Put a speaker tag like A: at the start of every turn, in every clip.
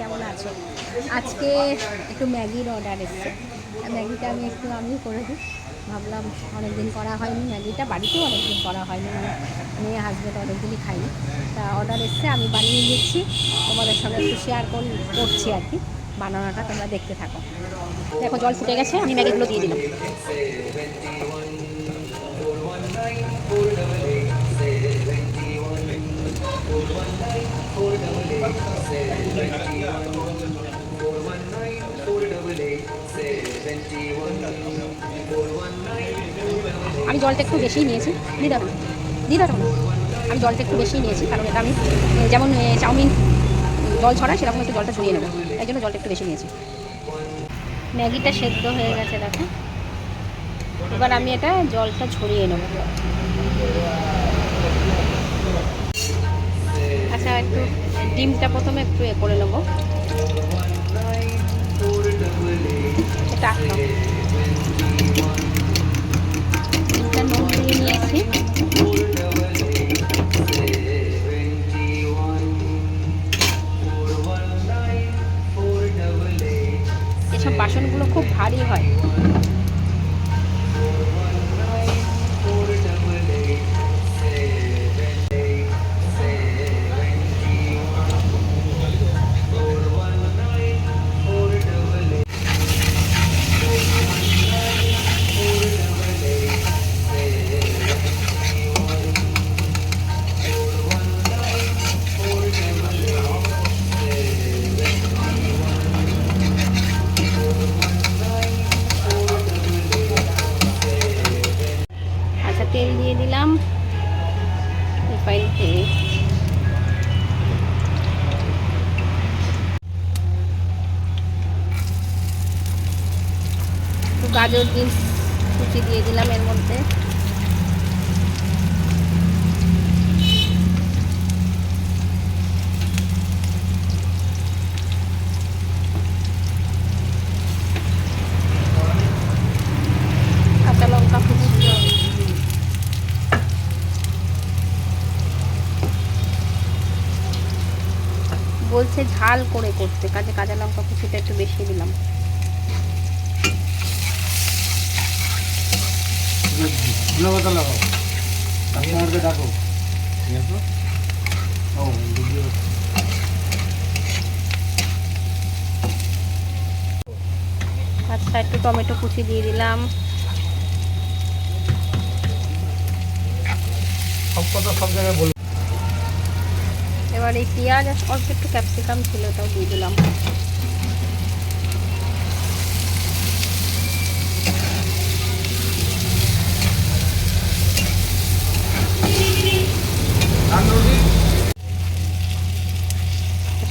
A: কেমন আছো? আজকে একটু ম্যাগির অর্ডার এসছে। ম্যাগিটা আমি একটু আমি করে দিই। ভাবলাম অনেকদিন করা হয়নি ম্যাগিটা, বাড়িতেও অনেকদিন করা হয়নি মানে মেয়ে হাজব্যান্ড অনেকদিনই খাইনি তা অর্ডার এসছে, আমি বানিয়ে দিচ্ছি তোমাদের সঙ্গে একটু শেয়ার করছি আর কি। বানানোটা তোমরা দেখতে থাকো। দেখো, জল ফুটে গেছে, আমি ম্যাগিগুলো দিয়ে দিলাম। আমি জলটা একটু বেশি নিয়েছি। দিদা দিদা আমি জলটা একটু বেশি নিয়েছি, কারণ এটা আমি যেমন চাউমিন জল ছড়ায়, সেরকম একটু জলটা ছড়িয়ে নেব। তাই জন্য জলটা একটু বেশি নিয়েছি। ম্যাগিটা সেদ্ধ হয়ে গেছে, দেখো। এবার আমি এটা জলটা ছড়িয়ে নেব। আচ্ছা একটু ডিমটা প্রথমে একটু এ করে নেব এটা। ডিমটা নুন দিয়ে নিয়েছি রিফাইন তেল গাজর বিনস কুচি দিয়ে দিলাম এর মধ্যে কাঁচা লঙ্কা কুচি বলছে ঝাল করে করতে, কাজে কাঁচা লঙ্কা কুচিটা একটু বেশি দিলাম। আচ্ছা একটু টমেটো কুচি দিয়ে দিলাম।
B: সব কথা সব জায়গায় বলি
A: এবার এই পেঁয়াজ আর অল্প একটু ক্যাপসিকাম ছিল ওটাও দিয়ে দিলাম।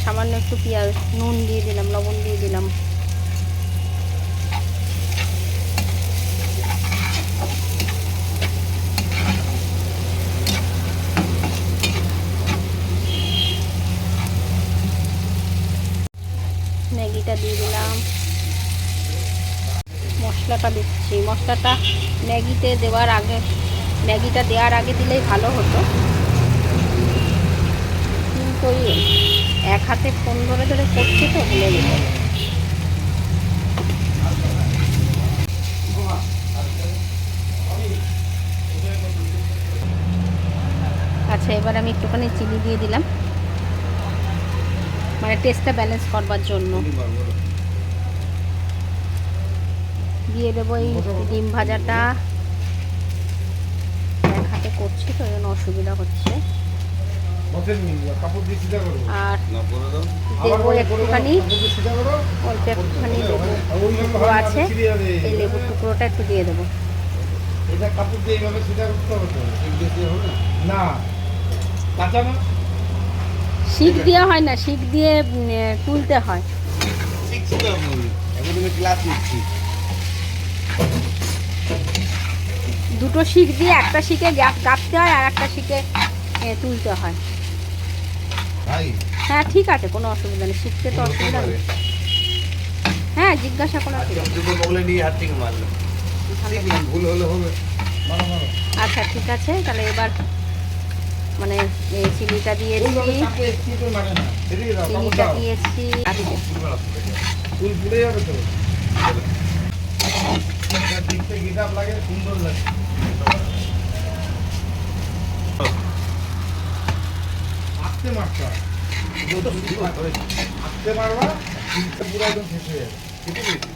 A: সামান্য একটু পেঁয়াজ, নুন দিয়ে দিলাম, লবণ দিয়ে দিলাম ম্যাগিটা দিয়ে দিলাম মশলাটা দিচ্ছি। মশলাটা ম্যাগিতে দেওয়ার আগে, ম্যাগিটা দেওয়ার আগে দিলেই ভালো হতো। কিন্তু এক হাতে ফোন ধরে ধরে করছি তো, ভুলে গেছে আচ্ছা এবার আমি একটুখানি চিনি দিয়ে দিলাম। মানে টেস্টটা ব্যালেন্স করবার জন্য। দিয়ে দেবো এই ডিম ভাজাটা। এক হাতে করছি তো জন্য অসুবিধা হচ্ছে। আর দেবো একটুখানি। অল্প একটুখানি লেবু টুকরো আছে। এই লেবুর টুকরোটা একটু দিয়ে দেবো।
B: এটা কাপড় দিয়ে এইভাবে সিধা করতে হবে তো? শিক দিয়ে হবে না? না। কাঁচা না?
A: শিক দেওয়া হয় না শিক দিয়ে তুলতে হয়।
B: শিখছি তো আমি এখন ক্লাস নিচ্ছি।
A: দুটো শিক দিয়ে একটা শিকে গ্যাপ গাপতে হয় আর একটা শিকে তুলতে হয়। হ্যাঁ ঠিক আছে কোনো অসুবিধা নেই শিখতে তো অসুবিধা নেই। হ্যাঁ জিজ্ঞাসা করা আচ্ছা ঠিক। আছে তাহলে এবার মানে এই চিনিটা দিয়েছি। চিনিটা দিয়েছি।
B: দেখতে গিটাপ লাগে সুন্দর লাগে আস্তে মারতে হয় আস্তে মারবা পুরো একদম শেষ হয়ে যাবে কেটে দিয়েছি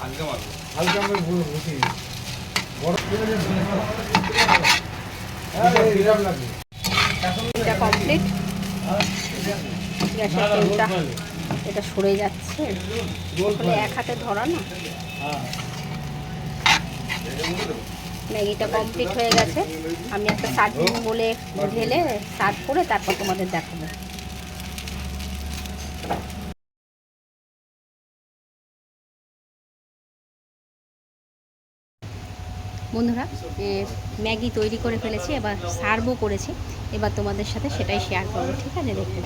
B: হালকা মারবো হালকা আমরা পুরো বসিয়ে বড় করে যে হ্যাঁ গিটাপ লাগবে
A: এটা কমপ্লিট এটা সরে যাচ্ছে এক হাতে ধরা না। ম্যাগিটা কমপ্লিট হয়ে গেছে। আমি একটা সার্ভিং বলে ঢেলে সার্ভ করে তারপর তোমাদের দেখাবো। বন্ধুরা ম্যাগি তৈরি করে ফেলেছি, এবার সার্ভও করেছি। এবার তোমাদের সাথে সেটাই শেয়ার করব, ঠিক আছে? দেখতে।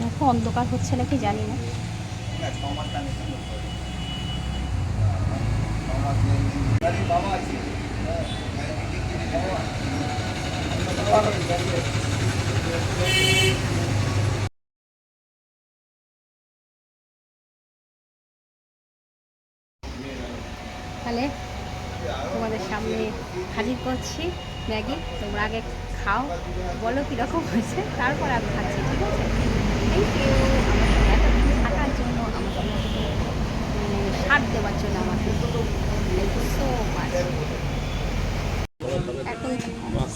A: দেখো, অন্ধকার হচ্ছে নাকি জানি না। তাহলে তোমাদের সামনে হাজির করছি, ম্যাগি, তোমরা আগে খাও। বলো কীরকম হয়েছে, তারপর আমি খাচ্ছি, ঠিক আছে? থ্যাংক ইউ এতক্ষণ থাকার জন্য আমাকে সাথ দেওয়ার জন্য আমাকে। সো মাচ এখন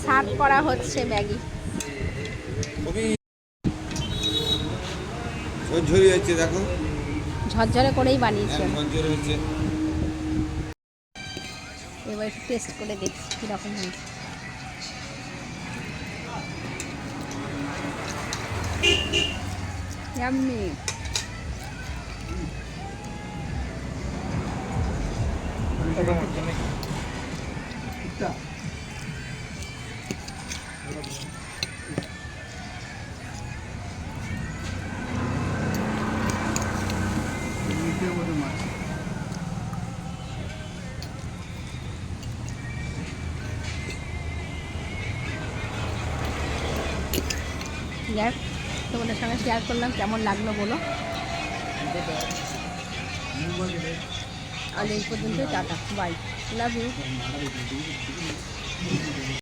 A: সার্ভ করা হচ্ছে ম্যাগি।
C: ঝরঝরি হচ্ছে দেখো।
A: ঝরঝরে করেই বানিয়েছি।
C: হচ্ছে
A: এবার একটু টেস্ট করে দেখছি কীরকম হয়েছে। Yummy. যাক তোমাদের সঙ্গে শেয়ার করলাম কেমন লাগল বলো? আর এই পর্যন্ত টাটা বাই লাভ ইউ